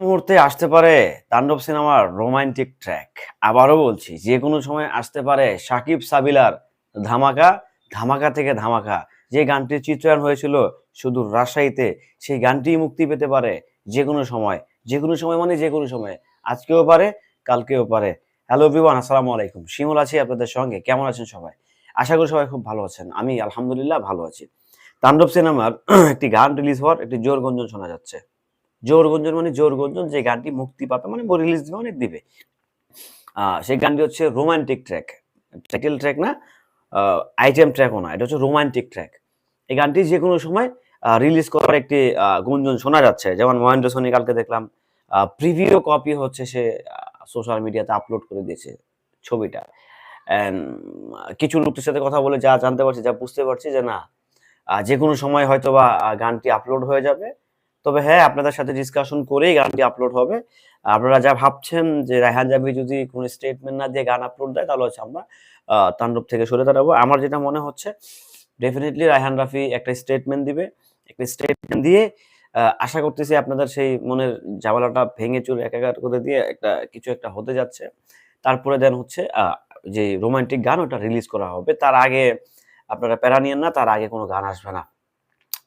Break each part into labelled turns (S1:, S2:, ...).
S1: মুহূর্তে আসতে পারে তাণ্ডব সিনেমার রোমান্টিক ট্র্যাক আবারও বলছি, যে কোনো সময় আসতে পারে সাকিব সাবিলার ধামাকা ধামাকা থেকে ধামাকা। যে গানটির চিত্রায়ন হয়েছিল শুধু রাজশাহীতে, সেই গানটি মুক্তি পেতে পারে যে কোনো সময়, যে কোনো সময় মানে যে কোনো সময়। আজকেও পারে, কালকেও পারে। হ্যালো বিবান আসসালামু আলাইকুম। শিমুল আছি আপনাদের সঙ্গে। কেমন আছেন সবাই? আশা করি সবাই খুব ভালো আছেন। আমি আলহামদুলিল্লাহ ভালো আছি। তাণ্ডব সিনেমার একটি গান রিলিজ হওয়ার একটি জোর গঞ্জন শোনা যাচ্ছে। জোর গঞ্জন মানে জোর গঞ্জন যে গানটি মুক্তি পাবে মানে রিলিজ অনেক দিবে। সেই গানটি হচ্ছে রোমান্টিক ট্র্যাক টাইটেল ট্র্যাক না আইটেম ট্র্যাকও না, এটা হচ্ছে রোমান্টিক ট্র্যাক এই গানটি যে কোনো সময় রিলিজ করার একটি গুঞ্জন শোনা যাচ্ছে। যেমন মহেন্দ্র সোনি কালকে দেখলাম প্রিভিউ কপি হচ্ছে সে সোশ্যাল মিডিয়াতে আপলোড করে দিয়েছে ছবিটা। কিছু লোকের সাথে কথা বলে যা জানতে পারছি, যা বুঝতে পারছি যে না যে কোনো সময় হয়তো বা গানটি আপলোড হয়ে যাবে। তবে হ্যাঁ আপনাদের সাথে ডিসকাশন করেই গানটি আপলোড হবে। আপনারা যা ভাবছেন যে রায়হান জাবি যদি কোনো স্টেটমেন্ট না দিয়ে গান আপলোড দেয়, তাহলে হচ্ছে আমরা তাণ্ডব থেকে সরে দাঁড়াবো। আমার যেটা মনে হচ্ছে ডেফিনেটলি রায়হান রাফি একটা স্টেটমেন্ট দিবে। একটা স্টেটমেন্ট দিয়ে আশা করতেছি আপনাদের সেই মনের ঝামেলাটা ভেঙে চুরে একাকার করে দিয়ে একটা, কিছু একটা হতে যাচ্ছে। তারপরে দেন হচ্ছে যে রোমান্টিক গান ওটা রিলিজ করা হবে। তার আগে আপনারা প্যারা নিয়েন না, তার আগে কোনো গান আসবে না।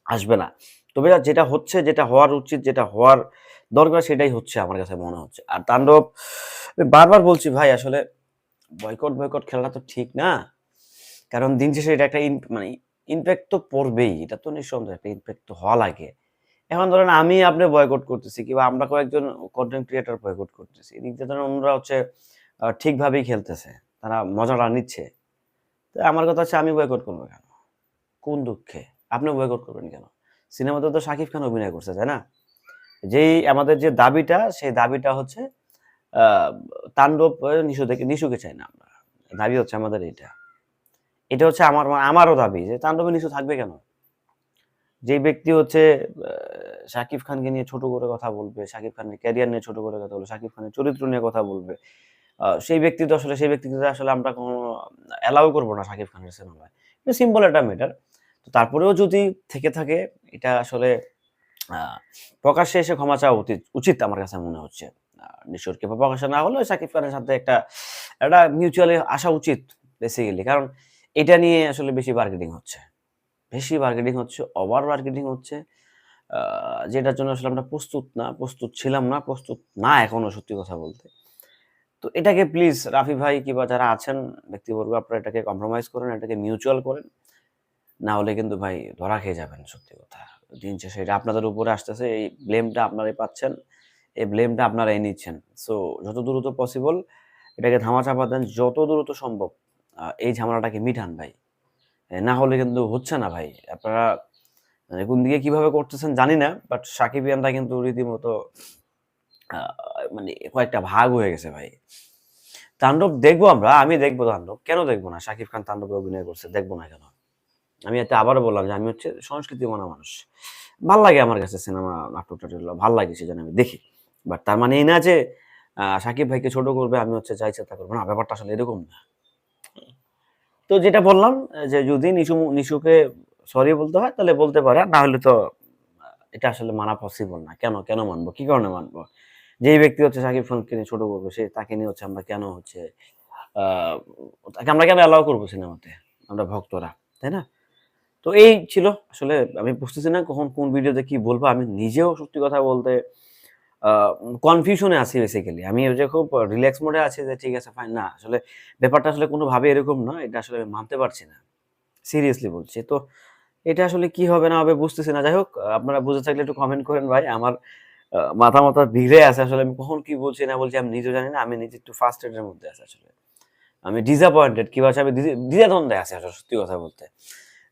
S1: আসবে না। তবে যেটা হচ্ছে, যেটা হওয়ার উচিত, যেটা হওয়ার দরকার সেটাই হচ্ছে আমার কাছে মনে হচ্ছে। আর তাণ্ডব বারবার বলছি ভাই, আসলে বয়কট বয়কট খেলাটা তো ঠিক না। কারণ দিন শেষে এটা একটা মানে ইমপ্যাক্ট তো পড়বেই, এটা তো নিঃসন্দেহে একটা ইমপ্যাক্ট তো হওয়া লাগে। এখন ধরেন আমি আপনি বয়কট করতেছি, কিংবা আমরা কয়েকজন কন্টেন্ট ক্রিয়েটর বয়কট করতেছি এদিক দিয়ে ধরেন অন্যরা হচ্ছে ঠিকভাবেই খেলতেছে, তারা মজাটা নিচ্ছে। তো আমার কথা হচ্ছে আমি বয়কট করব কেন? কোন দুঃখে? আপনি বয়কট করবেন কেন? সিনেমাতে তো শাকিব খান অভিনয় করছে, তাই না? যেই আমাদের যে দাবিটা, সেই দাবিটা হচ্ছে তাণ্ডব নিশু থেকে নিশুকে চাই না আমরা। দাবি হচ্ছে আমাদের এটা এটা হচ্ছে আমার, আমারও দাবি যে তাণ্ডবে নিশু থাকবে কেন? যে ব্যক্তি হচ্ছে শাকিব খানকে নিয়ে ছোট করে কথা বলবে, শাকিব খানের ক্যারিয়ার নিয়ে ছোট করে কথা বলবে, শাকিব খানের চরিত্র নিয়ে কথা বলবে সেই ব্যক্তি তো আসলে, সেই ব্যক্তিকে আসলে আমরা কোনো অ্যালাউ করব না শাকিব খানের সিনেমায় সিম্পল একটা ম্যাটার তো তারপরেও যদি থেকে থাকে, এটা আসলে প্রকাশ্যে এসে ক্ষমা চাওয়া উচিত উচিত আমার কাছে মনে হচ্ছে। নিশোরকে বা প্রকাশ্যে না হলেও শাকিব খানের সাথে একটা একটা মিউচুয়ালি আসা উচিত বেসিক্যালি কারণ এটা নিয়ে আসলে বেশি মার্কেটিং হচ্ছে। বেশি মার্কেটিং হচ্ছে ওভার মার্কেটিং হচ্ছে যেটার জন্য আসলে আমরা প্রস্তুত না, প্রস্তুত ছিলাম না, প্রস্তুত না এখনও সত্যি কথা বলতে। তো এটাকে প্লিজ রাফি ভাই কিংবা যারা আছেন, ব্যক্তিবর্গ, আপনারা এটাকে কম্প্রোমাইজ করেন, এটাকে মিউচুয়াল করেন। না হলে কিন্তু ভাই ধরা খেয়ে যাবেন, সত্যি কথা। দিন শেষে এটা আপনাদের উপরে আসতেছে, এই ব্লেমটা আপনারাই পাচ্ছেন, এই ব্লেমটা আপনারাই নিচ্ছেন। সো যত দ্রুত পসিবল এটাকে ধামাচাপা দেন, যত দ্রুত সম্ভব এই ঝামেলাটাকে মিটান ভাই। না হলে কিন্তু হচ্ছে না ভাই। আপনারা মানে কোন দিকে কীভাবে করতেছেন জানি না বাট সাকিবিয়ানরা কিন্তু রীতিমতো মানে কয়েকটা ভাগ হয়ে গেছে ভাই। তাণ্ডব দেখব আমরা, আমি দেখব তাণ্ডব। কেন দেখব না? শাকিব খান তাণ্ডবে অভিনয় করছে, দেখব না কেন? আমি এতে আবারও বললাম যে আমি হচ্ছে সংস্কৃতি মনা মানুষ। ভালো লাগে আমার কাছে সিনেমা নাটক টাটকগুলো ভালো লাগে সেজন্য আমি দেখি। বাট তার মানে এই না যে শাকিব ভাইকে ছোট করবে, আমি হচ্ছে যা ইচ্ছা তা করব। না, ব্যাপারটা আসলে এরকম না। তো যেটা বললাম, যে যদি নিশু নিশুকে সরি বলতে হয়, তাহলে বলতে পারে না হলে তো, এটা আসলে মানা পসিবল না। কেন কেন মানবো? কি কারণে মানবো? যেই ব্যক্তি হচ্ছে শাকিব খানকে নিয়ে ছোট করবে, সে তাকে নিয়ে হচ্ছে আমরা কেন হচ্ছে তাকে আমরা কেন অ্যালাউ করব সিনেমাতে? আমরা ভক্তরা, তাই না? তো এই ছিল। আসলে আমি বুঝতেছি না কখন কোন ভিডিওতে কি বলব। আমি নিজেও সত্যি কথা বলতে কনফিউশনে আছি বেসিক্যালি আমি যে খুব রিল্যাক্স মোডে আছি যে ঠিক আছে ফাইন না, আসলে ব্যাপারটা আসলে কোনোভাবে এরকম না এটা আসলে আমি মানতে পারছি না। সিরিয়াসলি বলছি। তো এটা আসলে কি হবে না হবে বুঝতেছি না। যাই হোক, আপনারা বুঝে থাকলে একটু কমেন্ট করেন ভাই। আমার মাথা মাথা ভিড়ে আছে আসলে। আমি কখন কি বলছি না বলছি আমি নিজেও জানি না। আমি নিজে একটু ফার্স্ট এর মধ্যে আছে আসলে। আমি ডিসঅ্যাপয়েন্টেড কি ভাবে আমি দ্বিধাদ্বন্দ্বে আছি আসলে সত্যি কথা বলতে।